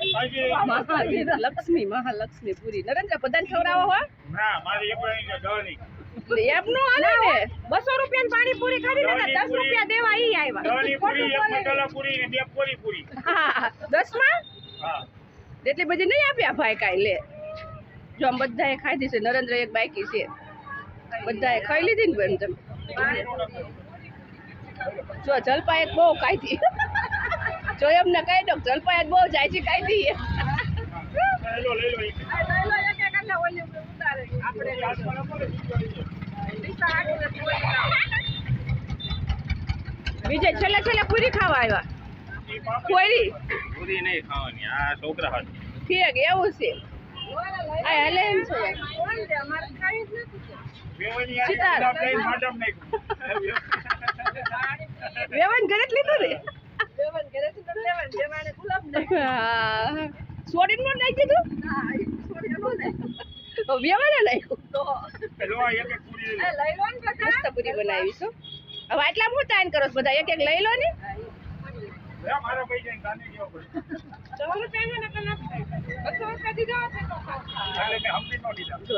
મહાવીર લક્ષ્મી મહાલક્ષ્મી પૂરી નરેન્દ્ર બધાને ખવડાવો હો ના મારી દવાની ને રૂપિયા દેવા ઈ આવ્યા પૂરી બધી નહીં આપ્યા ભાઈ કાંઈ લે જો આમ બધાએ ખાધી છે નરેન્દ્ર એક બાકી છે બધાએ ખાઈ લીધી ને બેન તમે. જો જલપા એક બહુ ખાધી જો એમને કહી દો જલપા એક બહુ જાય છે ખાધી દઈએ. લો લઈ લો એક. બીજે છેલ્લે છેલ્લે પૂરી ખાવા આવ્યા? પૂરી? પૂરી નહીં ખાવાની આ છોકરા હાથ ઠીક એવું છે. આ હેલે એમ છે વેવન ઘરે જ લીધું ને? નાખી દીધું? નાખ્યું એક એક પૂરી લઈ લો. મસ્ત હવે આટલા મોટા આઈન કરો બધા? એક એક લઈ લો ને.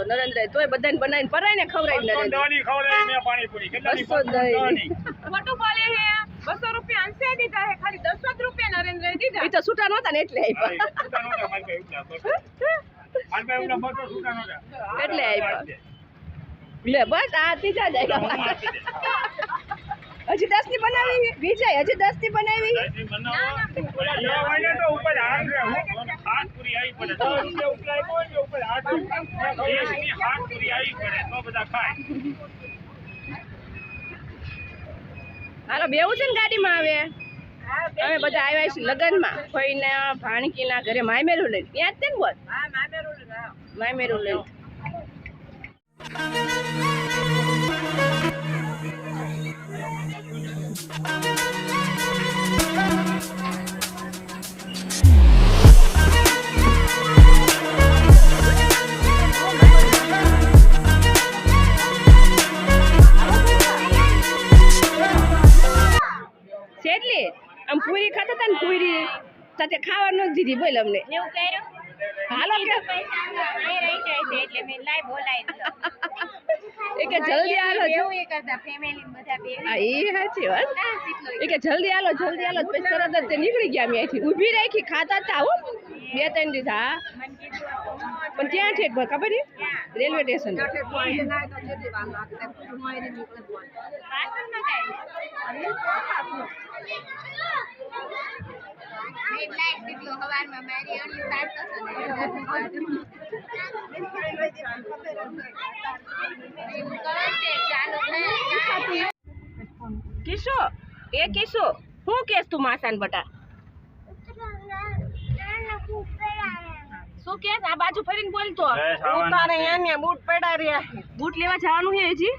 નરેન્દ્ર તોય બધાને બનાવીને પરાય ને ખવડાવી નરેન્દ્ર. બસો રૂપિયા અંશે દીધા હે ખાલી દસ જ રૂપિયા નરેન્દ્ર દીધા એ તો છૂટા નહોતા ને એટલે આપ્યા. એટલે આપ્યા લે બસ આ ત્રીજા જ આવ્યા હજી દસની બનાવી? વિજય હજી દસની બનાવી. હાલો બેવું છે ને ગાડીમાં આવે અમે બધા આવ્યા છીએ લગ્નમાં. ફઈના ભાણકીના ઘરે માયમેરું લઈને. ત્યાં જ તે ને બોલ? માયમેરું લઈને. શેટલી? આમ પૂરી ખાતા હતા ને પૂરી. સાથે ખાવા નથી દીધી બોલ અમને. હાલો કે. કે જલ્દી હાલો એ સાચી વાત. એ કે જલ્દી હાલો જલ્દી હાલો પછી તરત જ તે નીકળી ગયા અમે અહીંથી. ઊભી રાખી ખાતા હતા હો. બે ત્રણ દિવસ. હા. પણ ક્યાં છે ખબર છે? Railway station. હવારમાં મારી અણી સાચતો છો ને કિશો એ કિશો હું કેસ તું માસાન બટા? શું કેસ? આ બાજુ ફરીને બોલતો ઉતારે છે. બૂટ પડા રહ્યા. બૂટ લેવા જવાનું છે હજી?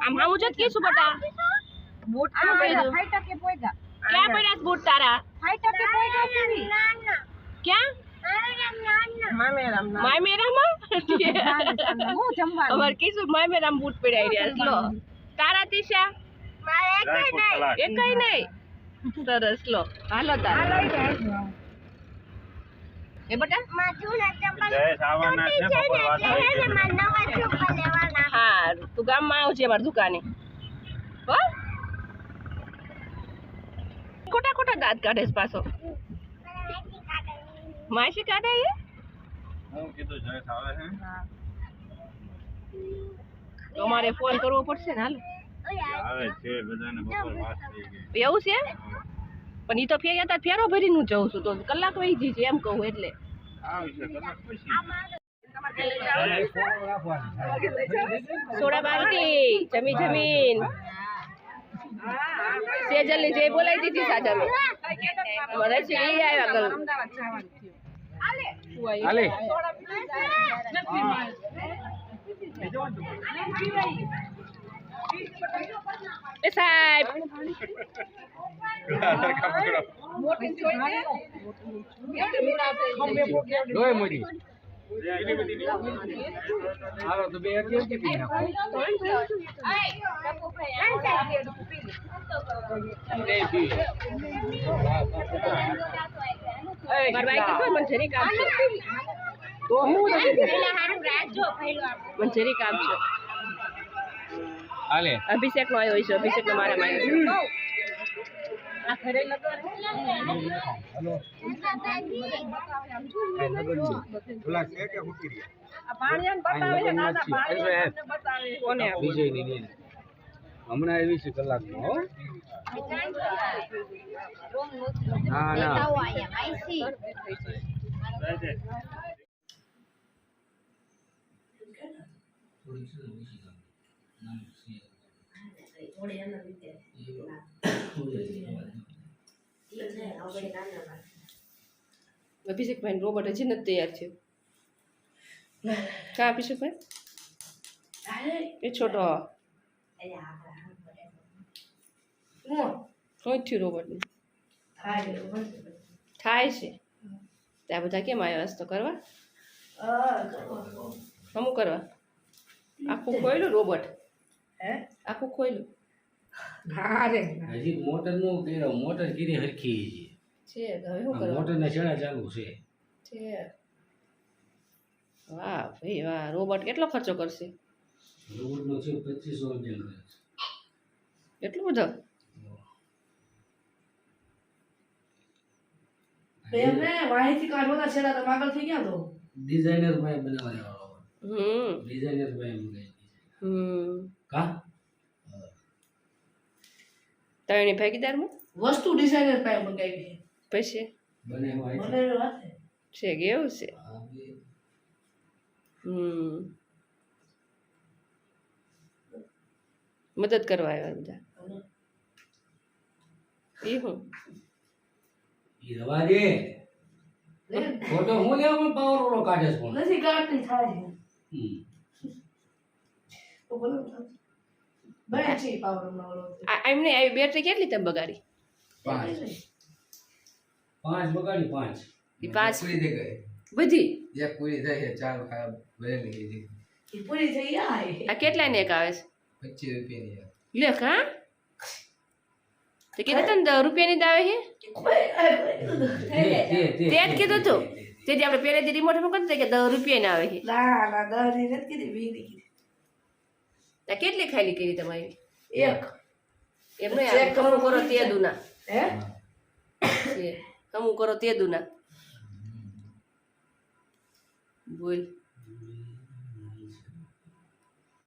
આમ હામું જો કીશું બટા. બૂટ. કે પડ્યું ક્યાં પડ્યા બૂટ તારા? ક્યાં? સલાડ. એ કઈ નહીં. સરસ લો. હાલો તારા. એ બટા. હા તું ગામમાં આવજે અમારી દુકાને. હો? ખોટા ખોટા દાંત કાઢે છે પાછો. માસી કાઢે એ હું કીધું જયેશ આવે છે તો ફોન કરવો પડશે ને હાલ. આવે છે બધાને બપોર વાત થઈ ગઈ. એવું છે પણ ઈ તો ફેર્યા હતા ફેરો ભરી નું જઉં છું તો કલાક વહી છે એમ કહું એટલે. આવી છે કલાક પછી. સોડા બાંધી જમી જમીન. સેજલની જે બોલાવી દીધી સાજા મેં છે લઈ આવ્યા ગલ. હાલે. એ સાહેબ. લોહી મૂડી. હાલો તો બે કેમ કે પી નાખો? મને કામ છે. તો હું મને કામ છે. હાલે. અભિષેક નો આવ્યો છે. અભિષેક નો મારા માં આવ્યો ઓલા છે કે કોને આપ્યું? વિજયની બેન હમણાં આવી છે કલાકમાં હો. ના ના. અભિષેકભાઈ રોબોટ હજી નથી તૈયાર થયો. કા અભિષેકભાઈ? એ છોટો. શું થયું રોબોટનું થાય છે. ત્યાં બધા કેમ આવ્યા હશે કરવા? અમુક કરવા. આખું ખોયલું રોબોટ? આખું ખોયલું? હજી મોટરનું કર્યો મોટર કીરી હરખી છે. તો હવે મોટર ના છેડા ચાલુ છે. છે. વાહ ભાઈ વાહ રોબોટ કેટલો ખર્ચો કરશે? રોબોટ નો છે પચીસો રૂપિયા કરે છે એટલું બધું? એમને માહિતી કાઢવાના છેડા તો પાગલ થઈ ગયા તો? ડિઝાઇનર ભાઈ બનાવવા વાળો હમ. ડિઝાઇનર ભાઈ હમ. કા? ત્રણેય ભાગીદારમાં? વસ્તુ ડિઝાઇનર પાસે મંગાવી છે. પછી? બને વાત છે. છે કે છે? હમ. મદદ કરવા આવ્યા બધા એ હું? ઈ રવા દે. ફોટો હું લેવા પણ પાવર વાળો કાઢે છે નથી કાઢતી થાય ઓલો એમને આવી બેટરી કેટલી તમે બગાડી? પાંચ. પાંચ બગાડી પાંચ. એ પાંચ. પૂરી થઈ ગઈ. બધી? એક પૂરી થઈ છે ચાર ભરેલી ગઈ પૂરી થઈ આ કેટલા ને એક આવે છે? પચીસ રૂપિયાની લે હા તો કીધું તને દસ રૂપિયાની જ આવે છે તે તે તે તે જ કીધું તું? તેથી આપણે પહેલેથી રિમોટ મૂકતું કે દસ રૂપિયાની આવે છે ના ના દસની નથી કીધી વીસની કીધી. આ કેટલી ખાલી કરી તમારી? એક. એમને કમું કરો તે દુના. હે? છે. કમું કરો તે દુના. બોલ.